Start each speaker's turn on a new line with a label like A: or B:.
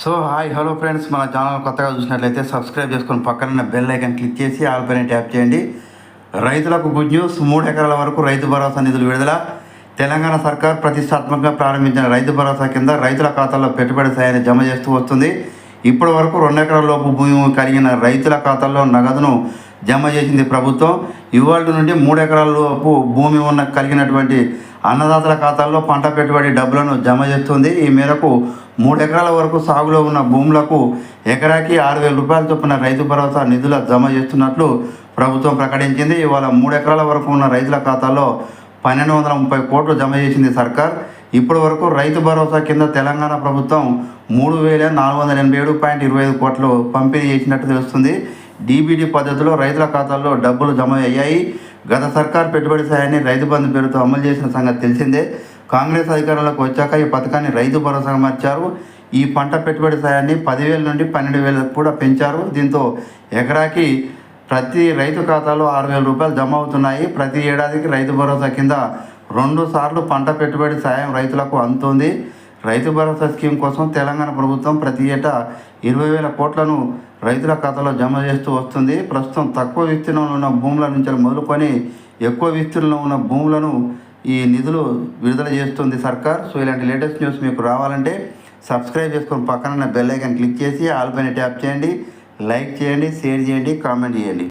A: So hi hello friends మన channel కొత్తగా చూసినట్లయితే సబ్స్క్రైబ్ చేసుకొని పక్కన బెల్ ఐకన్ క్లిక్ చేసి ఆల్ పైన ట్యాప్ చేయండి. రైతులకు గుడ్ న్యూస్ మూడు ఎకరాల వరకు రైతు భరోసా నిధులు విడుదల. తెలంగాణ సర్కార్ ప్రతిష్టాత్మకంగా ప్రారంభించిన రైతు భరోసా కింద రైతుల ఖాతాల్లో పెట్టుబడి సాయాన్ని జమ చేస్తూ వస్తుంది. ఇప్పటి వరకు రెండు ఎకరాల లోపు భూమి కలిగిన రైతుల ఖాతాల్లో నగదును జమ చేసింది ప్రభుత్వం. ఇవాళ నుండి మూడు ఎకరాల లోపు భూమి ఉన్న కలిగినటువంటి అన్నదాతల ఖాతాల్లో పంట పెట్టుబడి డబ్బులను జమ చేస్తుంది. ఈ మేరకు మూడు ఎకరాల వరకు సాగులో ఉన్న భూములకు ఎకరాకి ఆరు వేల రూపాయల చొప్పున రైతు భరోసా నిధుల జమ చేస్తున్నట్లు ప్రభుత్వం ప్రకటించింది. ఇవాళ మూడు ఎకరాల వరకు ఉన్న రైతుల ఖాతాల్లో పన్నెండు వందల ముప్పై కోట్లు జమ చేసింది సర్కార్. ఇప్పటి వరకు రైతు భరోసా కింద తెలంగాణ ప్రభుత్వం మూడు వేల నాలుగు వందల ఎనభై ఏడు పాయింట్ ఇరవై ఐదు కోట్లు పంపిణీ చేసినట్టు తెలుస్తుంది. డీబీడీ పద్ధతిలో రైతుల ఖాతాల్లో డబ్బులు జమ అయ్యాయి. గత సర్కార్ పెట్టుబడి సాయాన్ని రైతు బంధు పేరుతో అమలు చేసిన సంగతి తెలిసిందే. కాంగ్రెస్ అధికారంలోకి వచ్చాక ఈ పథకాన్ని రైతు భరోసాగా మార్చారు. ఈ పంట పెట్టుబడి సాయాన్ని పదివేల నుండి పన్నెండు వేలకు కూడా పెంచారు. దీంతో ఎకరాకి ప్రతి రైతు ఖాతాలో ఆరు వేల రూపాయలు జమ అవుతున్నాయి. ప్రతి ఏడాదికి రైతు భరోసా కింద రెండు సార్లు పంట పెట్టుబడి సాయం రైతులకు అందుతుంది. రైతు భరోసా స్కీమ్ కోసం తెలంగాణ ప్రభుత్వం ప్రతి ఏటా ఇరవై వేల కోట్లను రైతుల ఖాతాలో జమ చేస్తూ వస్తుంది. ప్రస్తుతం తక్కువ విస్తీర్ణంలో ఉన్న భూముల నుంచి మొదలుకొని ఎక్కువ విస్తీర్ణంలో ఉన్న భూములను ఈ నిధులు విడుదల చేస్తుంది సర్కార్. సో ఇలాంటి లేటెస్ట్ న్యూస్ మీకు రావాలంటే సబ్స్క్రైబ్ చేసుకొని పక్కన బెల్ ఐకాన్ క్లిక్ చేసి ఆల్ పైన ట్యాప్ చేయండి. లైక్ చేయండి షేర్ చేయండి కామెంట్ చేయండి.